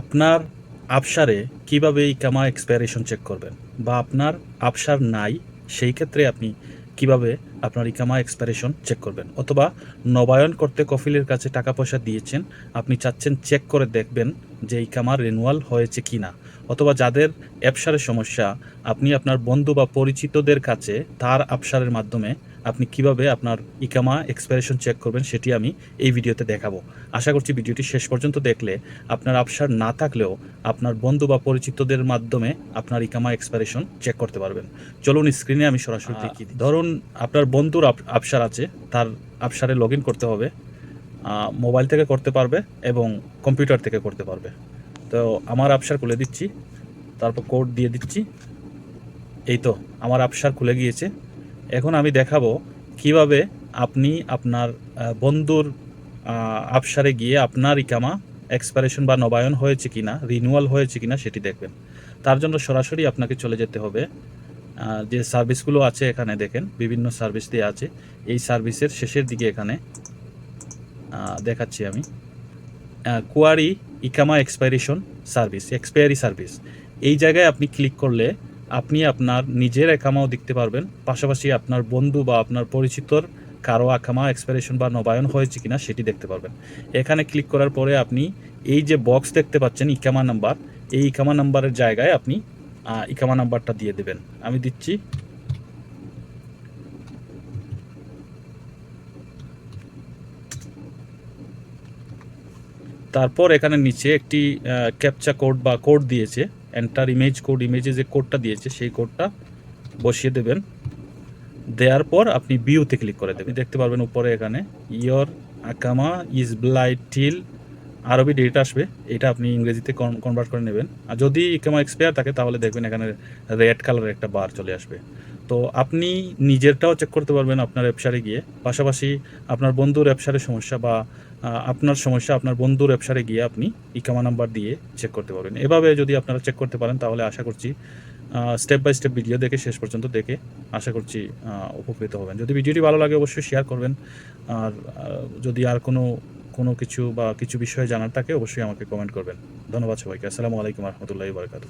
আপনার আবসারে কীভাবে ইকামা expiration check করবেন? বা আপনার আবসার নাই, সেই ক্ষেত্রে আপনি কীভাবে আপনার ইকামা এক্সপায়ারেশন চেক করবেন? অথবা নবায়ন করতে কফিলের কাছে টাকা পয়সা দিয়েছেন, আপনি চাচ্ছেন চেক করে দেখবেন যে ইকামা রেনুয়াল হয়েছে কি না অথবা যাদের অ্যাপসারের সমস্যা, আপনি আপনার বন্ধু বা পরিচিতদের কাছে তার আবসারের মাধ্যমে আপনি কীভাবে আপনার ইকামা এক্সপায়ারেশন চেক করবেন সেটি আমি এই ভিডিওতে দেখাবো। আশা করছি ভিডিওটি শেষ পর্যন্ত দেখলে আপনার আবসার না থাকলেও আপনার বন্ধু বা পরিচিতদের মাধ্যমে আপনার ইকামা এক্সপায়ারেশন চেক করতে পারবেন। চলুন স্ক্রিনে আমি সরাসরি দেখি ধরুন আপনার বন্ধুর আপ- আবসার আছে তার আবসারে লগ ইন করতে হবে মোবাইল থেকে করতে পারবে এবং কম্পিউটার থেকে করতে পারবে। তো আমার আবসার খুলে দিচ্ছি তারপর কোড দিয়ে দিচ্ছি। এই তো আমার আবসার খুলে গিয়েছে। এখন আমি দেখাবো কীভাবে আপনি আপনার বন্ধুর আবসারে গিয়ে আপনার ইকামা এক্সপায়ারেশন বা নবায়ন হয়েছে কি না রিনিউয়াল হয়েছে কি না সেটি দেখবেন। তার জন্য সরাসরি আপনাকে চলে যেতে হবে। যে সার্ভিসগুলো আছে এখানে দেখেন, বিভিন্ন সার্ভিস দিয়ে আছে। এই সার্ভিসের শেষের দিকে এখানে দেখাচ্ছি আমি। কোয়ারি ইকামা এক্সপায়ারেশন সার্ভিস এক্সপায়ারি সার্ভিস। এই জায়গায় আপনি ক্লিক করলে আপনি আপনার নিজের একামাও দেখতে পারবেন। পাশাপাশি আপনার বন্ধু বা আপনার পরিচিতর কারও আকামা এক্সপায়ারেশন বা নবায়ন হয়েছে কিনা সেটি দেখতে পারবেন। এখানে ক্লিক করার পরে আপনি এই যে বক্স দেখতে পাচ্ছেন, ইকামা নাম্বার, এই ইকামা নাম্বারের জায়গায় আপনি ইকামা নাম্বারটা দিয়ে দেবেন। আমি দিচ্ছি। তারপর এখানে নিচে একটি ক্যাপচা কোড বা কোড দিয়েছে। এন্টার ইমেজ কোড ইমেজে যে কোডটা দিয়েছে, সেই কোডটা বসিয়ে দেবেন। দেওয়ার পর আপনি বিউতে ক্লিক করে দেবেন। দেখতে পারবেন উপরে এখানে ইয়র আকামা ইজ ব্লাইট টিল আরবি ডেট আসবে, এটা আপনি ইংরেজিতে কনভার্ট করে নেবেন। আর যদি ইকামা এক্সপায়ার থাকে, তাহলে দেখবেন এখানে রেড কালারের একটা বার চলে আসবে। তো আপনি নিজেরটাও চেক করতে পারবেন আপনার ওয়েবসাইটে গিয়ে। পাশাপাশি আপনার বন্ধুর ওয়েবসাইটের সমস্যা বা আপনার সমস্যা, আপনার বন্ধুর ওয়েবসাইটে গিয়ে আপনি ইকামা নাম্বার দিয়ে চেক করতে পারবেন। এভাবে যদি আপনারা চেক করতে পারেন, তাহলে আশা করছি স্টেপ বাই স্টেপ ভিডিও দেখে, শেষ পর্যন্ত দেখে আশা করছি উপকৃত হবেন। যদি ভিডিওটি ভালো লাগে, অবশ্যই শেয়ার করবেন। আর যদি আর কোনো কোনো কিছু বা কিছু বিষয়ে জানার থাকে, অবশ্যই আমাকে কমেন্ট করবেন। ধন্যবাদ সবাইকে। আসসালামু আলাইকুম রহমতুল্লাহি বারকাতু